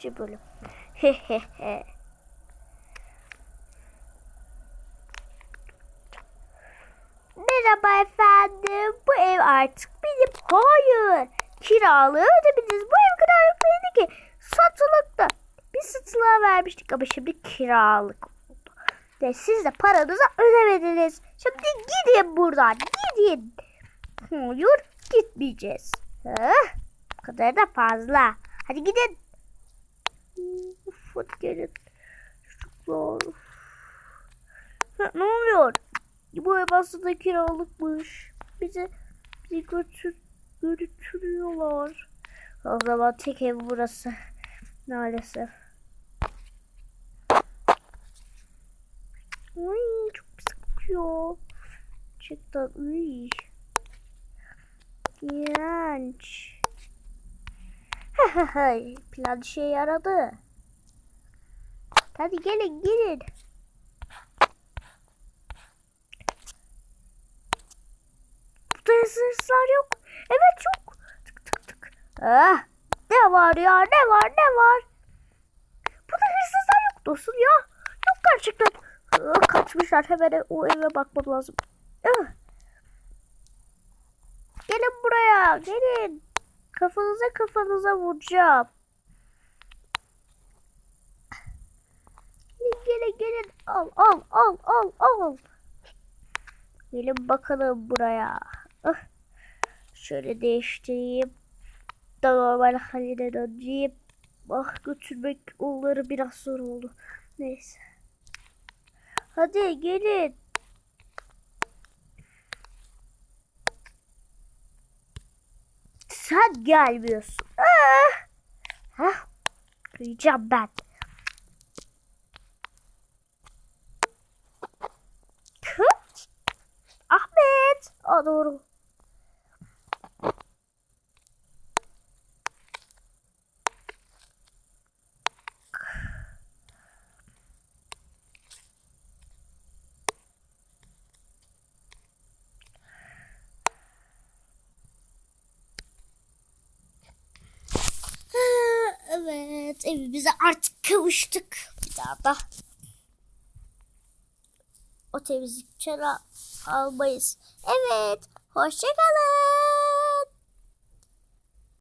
ikinci bölüm. Hehehe. Merhaba efendim. Bu ev artık benim. Hayır. Kiralığı ödemediniz. Bu ev kiralık değildi ki. Satılıktı. Biz satılığa vermiştik ama şimdi kiralık oldu. Ve siz de paranızı ödemediniz. Şimdi gidin buradan. Gidin. Hayır gitmeyeceğiz. Bu kadar da fazla. Hadi gidin. Hadi gelin. Çocuklar. Ha, ne oluyor? Bu ev aslında kiralıkmış. Bizi, bizi götür, götürüyorlar. O zaman tek ev burası. Maalesef. Ay, çok kokuyor. Gerçekten uy. İğrenç. Plan işe yaradı. Hadi gelin gelin. Burada hırsızlar yok. Evet yok. Tık tık tık. Ah, ne var ya ne var ne var. Burada hırsızlar yok dostum ya. Yok gerçekten. Ah, kaçmışlar hemen o eve bakmam lazım. Ah. Gelin buraya gelin. Kafanıza kafanıza vuracağım. Gelin gelin gelin. Al al al al. Gelin bakalım buraya. Şöyle değiştireyim. Da normal haline döneyim. Ah götürmek onları biraz zor oldu. Neyse. Hadi gelin. Sen gelmiyorsun. Ah. Hah. Duyacağım ben. Doğru. Evet, evimize artık kavuştuk. Bir daha da o temizlikçileri almayız. Evet, hoşçakalın.